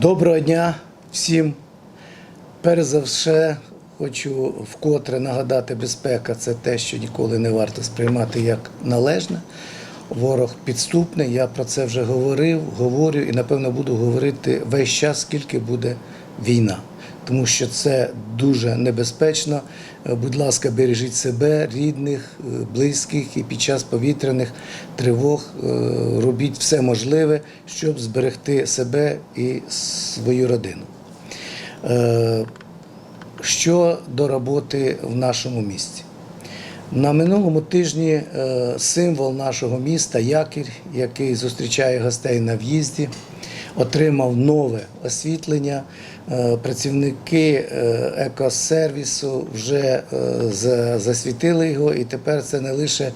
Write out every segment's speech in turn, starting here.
Доброго дня всім. Перш за все, хочу вкотре нагадати, безпека це те, що ніколи не варто сприймати як належне. Ворог підступний, я про це вже говорив, говорю і напевно буду говорити весь час, скільки буде війна. Тому що це дуже небезпечно. Е, Будь ласка, бережіть себе, рідних, е, близьких і під час повітряних тривог е, робіть все можливе, щоб зберегти себе і свою родину. Е, Щодо роботи в нашому місті. На минулому тижні символ нашого міста Якір, який зустрічає гостей на в'їзді, отримав нове освітлення. Е, Працівники е, екосервісу вже е, засвітили його, і тепер це не лише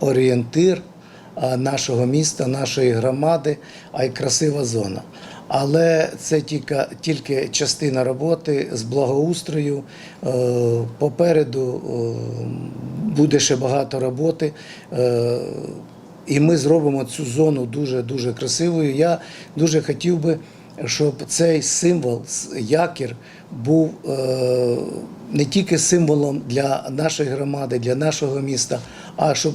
орієнтир нашого міста, нашої громади, а й красива зона. Але це тільки, тільки частина роботи з благоустрою. Попереду буде ще багато роботи. Е, І ми зробимо цю зону дуже дуже красивою. Я дуже хотів би, щоб цей символ, якір, був е, не тільки символом для нашої громади, для нашого міста, а щоб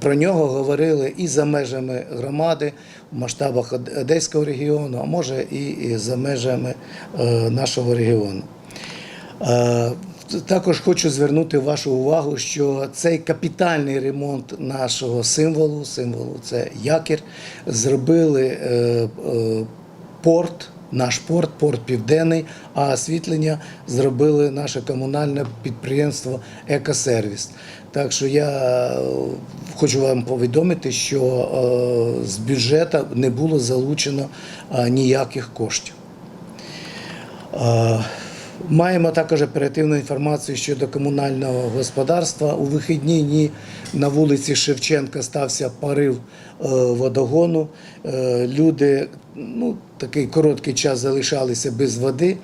про- нього говорили і за межами громади в масштабах Одеського регіону, а може і за межами е, нашого регіону. Також хочу звернути вашу увагу, що цей капітальний ремонт нашого символу, символу це якір, зробили е, е, порт, наш порт, порт Південний, а освітлення зробили наше комунальне підприємство Екосервіс. Так що я е, хочу вам повідомити, що з бюджету не було залучено ніяких коштів. Маємо також оперативну інформацію щодо комунального господарства. У вихідні дні на вулиці Шевченка стався порив е, водогону. Е, Люди ну, такий короткий час залишалися без води.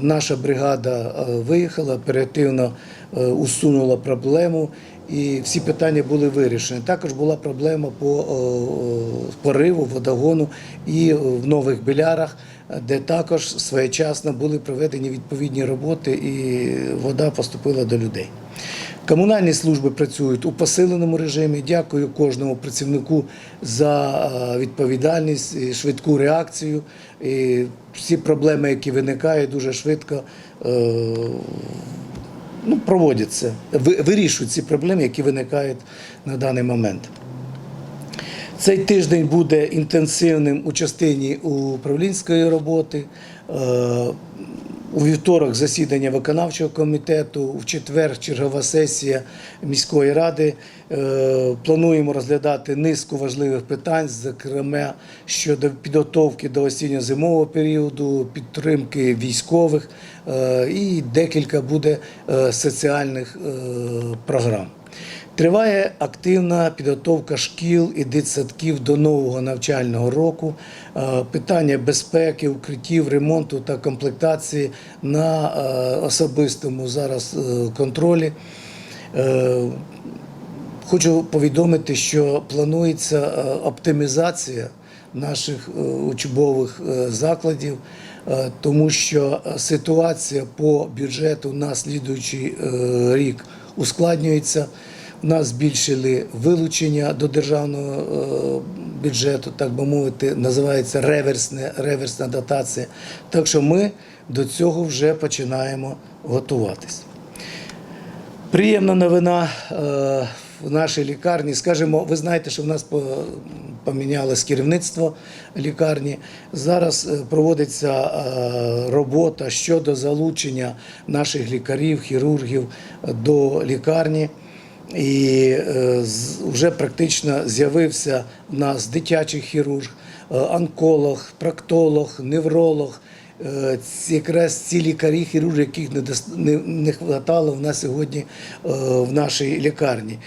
Наша бригада е, виїхала, оперативно усунула проблему і всі питання були вирішені. Також була проблема по е, пориву водогону і в нових білярах, де також своєчасно були проведені відповідні роботи, і вода поступила до людей. Комунальні служби працюють у посиленому режимі. Дякую кожному працівнику за е, відповідальність, і швидку реакцію. І всі проблеми, які виникають, дуже швидко е, ну, проводяться, вирішують ці проблеми, які виникають на даний момент. Цей тиждень буде інтенсивним у частині управлінської роботи. У вівторок засідання виконавчого комітету, в четвер чергова сесія міської ради. Е, Плануємо розглядати низку важливих питань, зокрема щодо підготовки до осінньо-зимового періоду, підтримки військових е, і декілька буде е, соціальних програм. Триває активна підготовка шкіл і дитсадків до нового навчального року. Е, Питання безпеки, укриттів, ремонту та комплектації на е, особистому зараз е, контролі. Хочу повідомити, що планується оптимізація наших учбових закладів, тому що ситуація по бюджету на слідуючий рік ускладнюється. Нас збільшили вилучення до державного е, бюджету, так би мовити, називається реверсне, реверсна дотація. Так що ми до цього вже починаємо готуватись. Приємна новина е, в нашій лікарні. Скажімо, ви знаєте, що в нас помінялось керівництво лікарні. Зараз е, проводиться робота щодо залучення наших лікарів, хірургів до лікарні. І е, вже практично з'явився в нас дитячий хірург, е, онколог, проктолог, невролог. Е, Якраз ці лікарі, хірурги, яких не, хватало в нас сьогодні в нашій лікарні.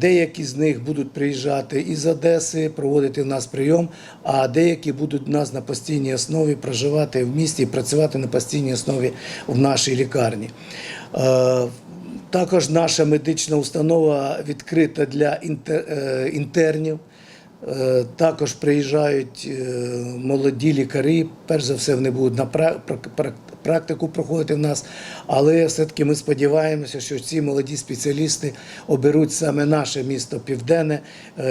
Деякі з них будуть приїжджати із Одеси, проводити в нас прийом, а деякі будуть в нас на постійній основі проживати в місті і працювати на постійній основі в нашій лікарні. Також наша медична установа відкрита для е, інтернів. Е, Також приїжджають е, молоді лікарі. Перш за все, вони будуть на пра- прак- прак- практику проходити в нас. Але все-таки ми сподіваємося, що ці молоді спеціалісти оберуть саме наше місто Південне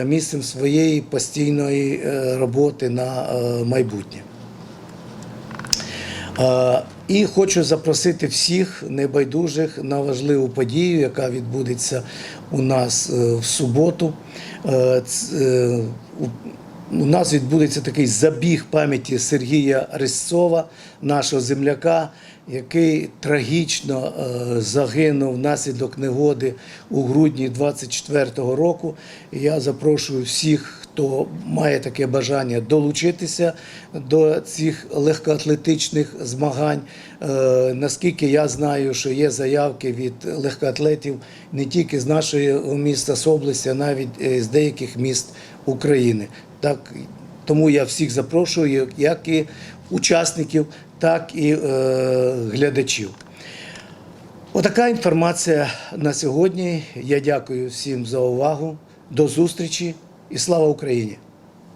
місцем своєї постійної роботи на майбутнє. Е, І хочу запросити всіх небайдужих на важливу подію, яка відбудеться у нас е, в суботу. У нас відбудеться такий забіг пам'яті Сергія Резцова, нашого земляка, який трагічно е, загинув внаслідок негоди у грудні 24-го року. Я запрошую всіх, хто має таке бажання долучитися до цих легкоатлетичних змагань. Е, Наскільки я знаю, що є заявки від легкоатлетів не тільки з нашого міста, з області, а навіть е, з деяких міст України. Так, тому я всіх запрошую, як і учасників, так і е, глядачів. Отака інформація на сьогодні. Я дякую всім за увагу. До зустрічі і слава Україні!